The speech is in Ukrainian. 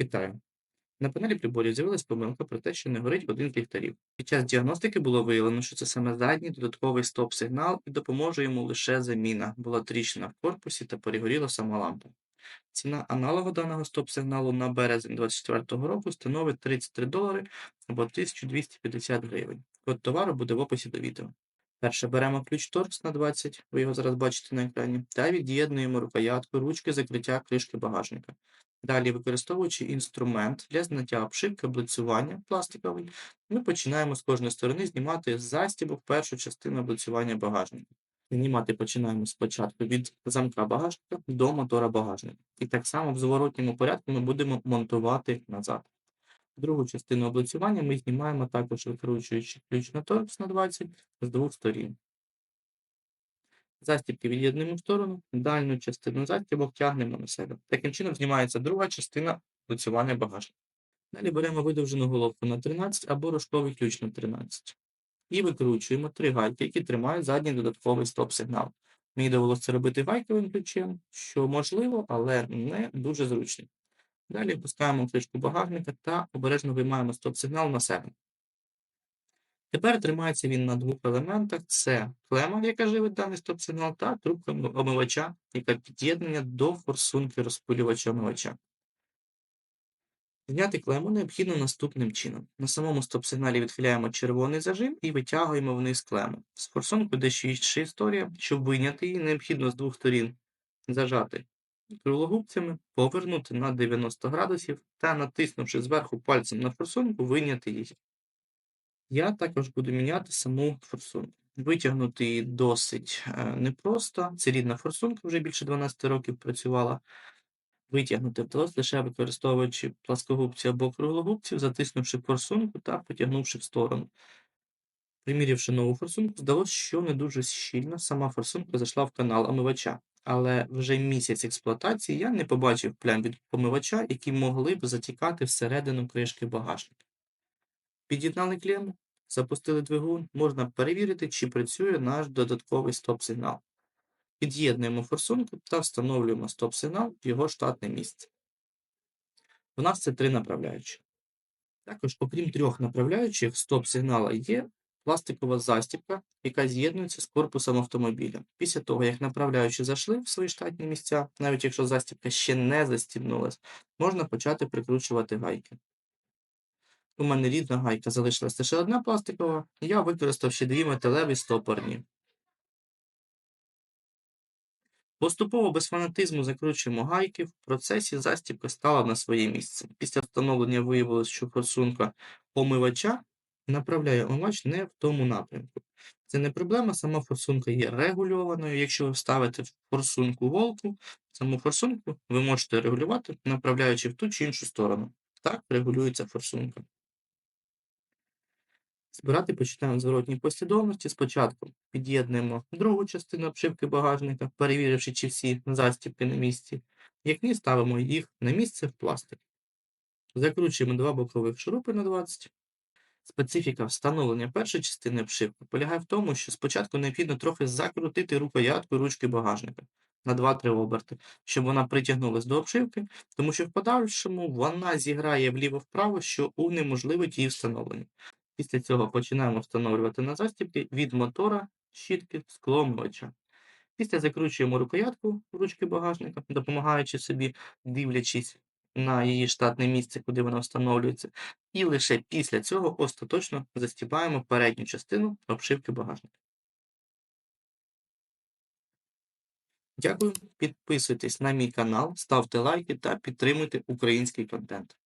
Вітаю. На панелі приборів з'явилась помилка про те, що не горить один з ліхтарів. Під час діагностики було виявлено, що це саме задній додатковий стоп-сигнал і допоможе йому лише заміна. Була тріщина в корпусі та перегоріла сама лампа. Ціна аналогу даного стоп-сигналу на березень 2024 року становить 33 долари або 1250 гривень. Код товару буде в описі до відео. Перше беремо ключ торкс на 20, ви його зараз бачите на екрані, та від'єднуємо рукоятку ручки закриття кришки багажника. Далі, використовуючи інструмент для зняття обшивки облицювання пластиковий, ми починаємо з кожної сторони знімати застібок першу частину облицювання багажника. Знімати починаємо спочатку від замка багажника до мотора багажника. І так само в зворотньому порядку ми будемо монтувати назад. Другу частину облицювання ми знімаємо також викручуючи ключ на торкс на 20 з двох сторін. Застібки від'єднуємо в сторону, дальню частину застібок тягнемо на себе. Таким чином знімається друга частина облицювання багажника. Далі беремо видовжену головку на 13 або рожковий ключ на 13. І викручуємо три гайки, які тримають задній додатковий стоп-сигнал. Мені довелося це робити гайковим ключем, що можливо, але не дуже зручно. Далі опускаємо кришку багажника та обережно виймаємо стоп-сигнал на себе. Тепер тримається він на двох елементах: це клема, яка живить даний стоп-сигнал, та трубка омивача, яка під'єднана до форсунки розпилювача омивача. Зняти клему необхідно наступним чином. На самому стоп-сигналі відхиляємо червоний зажим і витягуємо вниз клему. З форсункою дещо інша історія. Щоб вийняти її, необхідно з двох сторін зажати круглогубцями, повернути на 90 градусів та, натиснувши зверху пальцем на форсунку, вийняти її. Я також буду міняти саму форсунку. Витягнути її досить е, непросто. Це рідна форсунка, вже більше 12 років працювала. Витягнути вдалося лише використовуючи пласкогубці або круглогубці, затиснувши форсунку та потягнувши в сторону. Примірявши нову форсунку, здалося, що не дуже щільно сама форсунка зайшла в канал омивача. Але вже місяць експлуатації я не побачив плям від помивача, які могли б затікати всередину кришки багажника. Під'єднали клему, запустили двигун, можна перевірити, чи працює наш додатковий стоп-сигнал. Під'єднуємо форсунку та встановлюємо стоп-сигнал в його штатне місце. У нас це три направляючі. Також, окрім трьох направляючих, стоп-сигнала є пластикова застібка, яка з'єднується з корпусом автомобіля. Після того, як направляючі зайшли в свої штатні місця, навіть якщо застібка ще не застібнулась, можна почати прикручувати гайки. У мене рідна гайка залишилася лише одна пластикова, я використав ще дві металеві стопорні. Поступово без фанатизму закручуємо гайки. В процесі застібка стала на своє місце. Після встановлення виявилось, що форсунка омивача направляє омивач не в тому напрямку. Це не проблема, сама форсунка є регульованою. Якщо ви вставите в форсунку голку, саму форсунку ви можете регулювати, направляючи в ту чи іншу сторону. Так регулюється форсунка. Збирати починаємо в зворотній послідовності. Спочатку під'єднуємо другу частину обшивки багажника, перевіривши, чи всі застібки на місці. Як ні, ставимо їх на місце в пластик. Закручуємо два бокових шурупи на 20. Специфіка встановлення першої частини обшивки полягає в тому, що спочатку необхідно трохи закрутити рукоятку ручки багажника на 2-3 оберти, щоб вона притягнулась до обшивки, тому що в подальшому вона зіграє вліво-вправо, що унеможливить її встановлення. Після цього починаємо встановлювати на застібки від мотора, щітки, скломувача. Після закручуємо рукоятку ручки багажника, допомагаючи собі, дивлячись на її штатне місце, куди вона встановлюється. І лише після цього остаточно застібаємо передню частину обшивки багажника. Дякую, підписуйтесь на мій канал, ставте лайки та підтримуйте український контент.